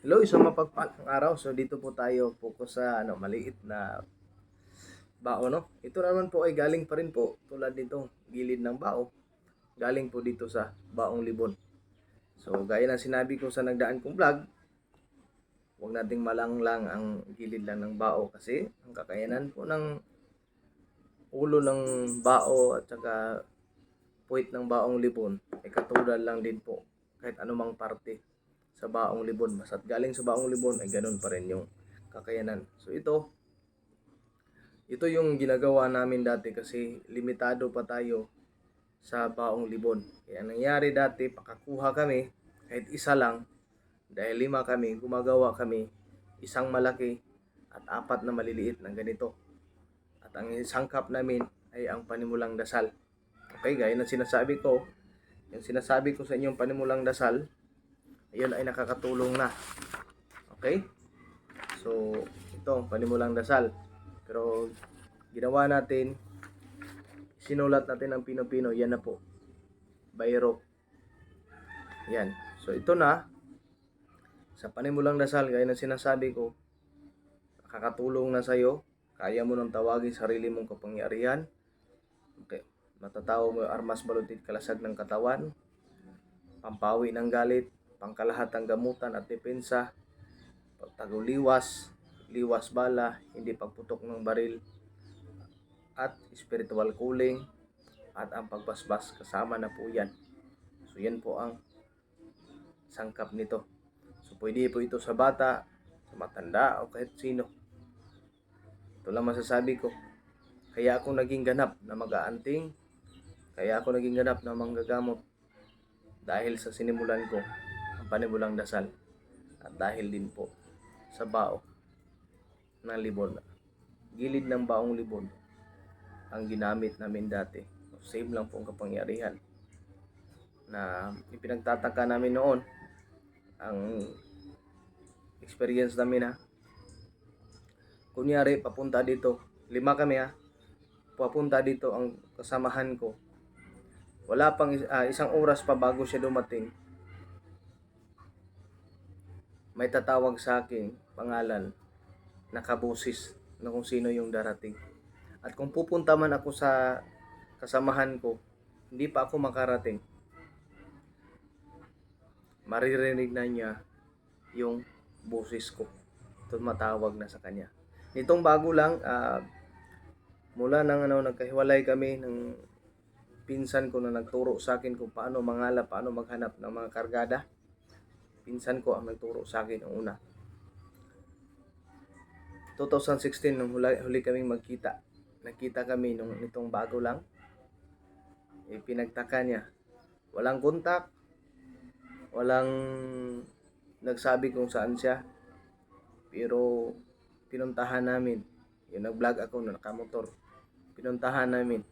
Hello, isang mapagpalang araw. So dito po tayo focus sa ano, maliit na bao no. Ito naman po ay galing pa rin po tulad nito, gilid ng bao. Galing po dito sa baong libon. So gaya ng sinabi ko sa nagdaan kong vlog, huwag nating malanglang ang gilid lang ng bao kasi ang kakayanan po ng ulo ng bao at saka puwit ng baong libon ay katulad lang din po kahit anumang parte sa baong libon. Basta't galing sa baong libon ay ganun pa rin yung kakayanan. So ito, ito yung ginagawa namin dati kasi limitado pa tayo sa baong libon. Kaya nangyari dati, pakakuha kami, kahit isa lang, dahil lima kami, gumagawa kami isang malaki at apat na maliliit na ganito. At ang sangkap namin ay ang panimulang dasal. Okay, gaya ng sinasabi ko, yung sinasabi ko sa inyong panimulang dasal, ayun ay nakakatulong na. Okay? So, ito, panimulang dasal. Pero, ginawa natin, sinulat natin ang Pino-Pino, yan na po. Bayro. Yan. So, ito na, sa panimulang dasal, gaya ng sinasabi ko, nakakatulong na sa'yo, kaya mo nang tawagin sarili mong kapangyarihan. Okay. Matatawag mo yung armas balutid kalasag ng katawan, pampawi ng galit, pangkalahatang gamutan at depensa, pagtaguliwas, liwas bala, hindi pagputok ng baril, at spiritual cooling, at ang pagbasbas kasama na po yan. So yan po ang sangkap nito. So pwede po ito sa bata, sa matanda, o kahit sino. Ito lang masasabi ko. Kaya ako naging ganap na mag-aanting, kaya ako naging ganap na manggagamot dahil sa sinimulan ko panimulang dasal at dahil din po sa bao ng libon. Gilid ng baong libon ang ginamit namin dati. Same lang po ang kapangyarihan na ipinagtataka namin noon ang experience namin ha. Kunyari, papunta dito. Lima kami ha. Papunta dito ang kasamahan ko. Wala pang ah, isang oras pa bago siya dumating. May tatawag sa akin pangalan nakabusis na kung sino yung darating. At kung pupunta man ako sa kasamahan ko, hindi pa ako makarating. Maririnig na niya yung boses ko. Ito matawag na sa kanya. Nitong bago lang, ah, mula nang ano, nagkahiwalay kami ng pinsan ko na nagturo sa akin kung paano mangalap, paano maghanap ng mga kargada. Pinsan ko ang nagturo sa akin ang una. 2016 nung huli, huli kaming magkita. Nakita kami nung nitong bago lang. Eh, pinagtaka niya. Walang kontak. Walang nagsabi kung saan siya. Pero pinuntahan namin. Yung nag-vlog ako na nakamotor. Pinuntahan namin.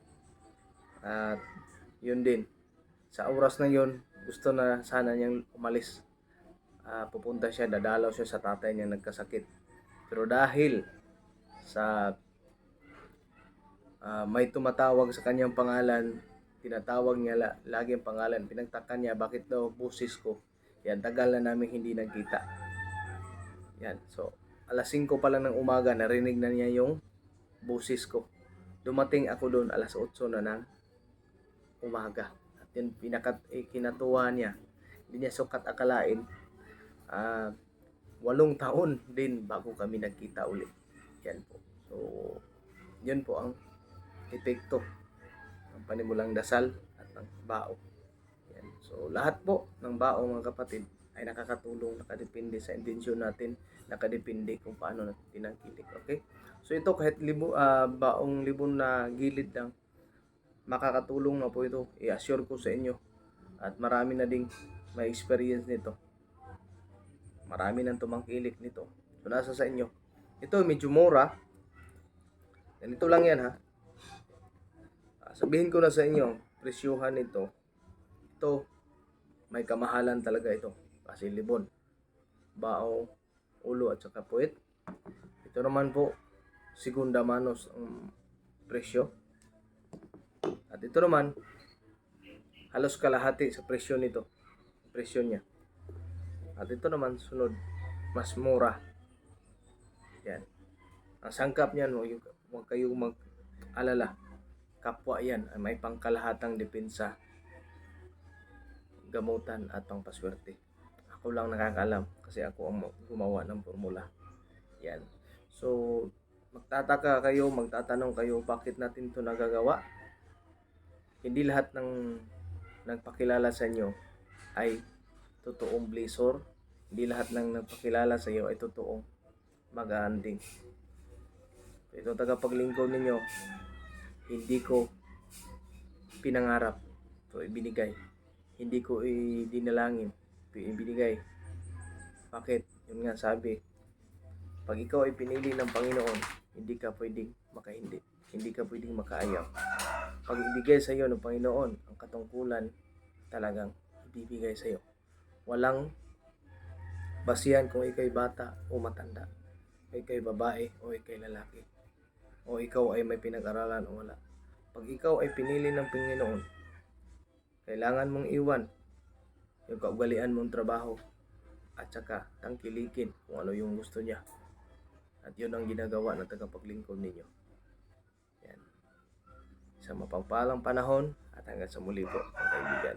At yun din. Sa oras na yun, gusto na sana niyang umalis. Ah, pupunta siya, dadalaw siya sa tatay niya nagkasakit. Pero dahil sa ah, may tumatawag sa kanyang pangalan, tinatawag niya la, lagi ang pangalan. Pinagtaka niya, bakit daw busis ko? Yan, tagal na namin hindi nagkita. Yan, so alas 5 pa lang ng umaga, narinig na niya yung busis ko. Dumating ako doon alas 8 na ng umaga. At yun, pinakat, eh, kinatuwa niya. Hindi niya sukat akalain. Ah, walong taon din bago kami nagkita ulit. Yan po. So, yun po ang epekto ng panimulang dasal at ng bao. Yan. So, lahat po ng bao mga kapatid ay nakakatulong, nakadepende sa intensyon natin, nakadepende kung paano natin tinangkilik. Okay? So, ito kahit libo, ah, baong libon na gilid lang, makakatulong na po ito. I-assure ko sa inyo. At marami na ding may experience nito. Marami nang tumangkilik nito. So, nasa sa inyo. Ito, medyo mura. Ganito lang yan, ha? Ah, Sabihin ko na sa inyo, presyuhan nito. Ito, may kamahalan talaga ito. Kasi libon. Bao, ulo at saka puwit. Ito naman po, segunda manos ang presyo. At ito naman, halos kalahati sa presyo nito. Presyo niya. At ito naman, sunod, mas mura. Yan. Ang sangkap niyan, huwag, huwag kayong mag-alala. Kapwa yan ay may pangkalahatang depensa, gamutan at pangpaswerte. Ako lang nakakaalam kasi ako ang gumawa ng formula. Yan. So, magtataka kayo, magtatanong kayo bakit natin to nagagawa. Hindi lahat ng nagpakilala sa inyo ay totoong blazor. Hindi lahat ng nagpakilala sa iyo ay totoong mag-aanding. Ito tagapaglingkod ninyo, hindi ko pinangarap. So, ibinigay. Hindi ko idinalangin. Ibinigay. Bakit? Yun nga sabi, pag ikaw ay pinili ng Panginoon, hindi ka pwedeng makahindi. Hindi ka pwedeng makaayaw. Pag ibigay sa iyo ng Panginoon ang katungkulan, talagang ibibigay sa iyo. Walang basihan kung ikay bata o matanda. Ikay babae o ikay lalaki. O ikaw ay may pinag-aralan o wala. Pag ikaw ay pinili ng Panginoon, kailangan mong iwan yung kaugalian mong trabaho at saka tangkilikin kung ano yung gusto niya. At yun ang ginagawa ng tagapaglingkod ninyo. Yan. Sa mapagpalang panahon at hanggang sa muli po, mga kaibigan.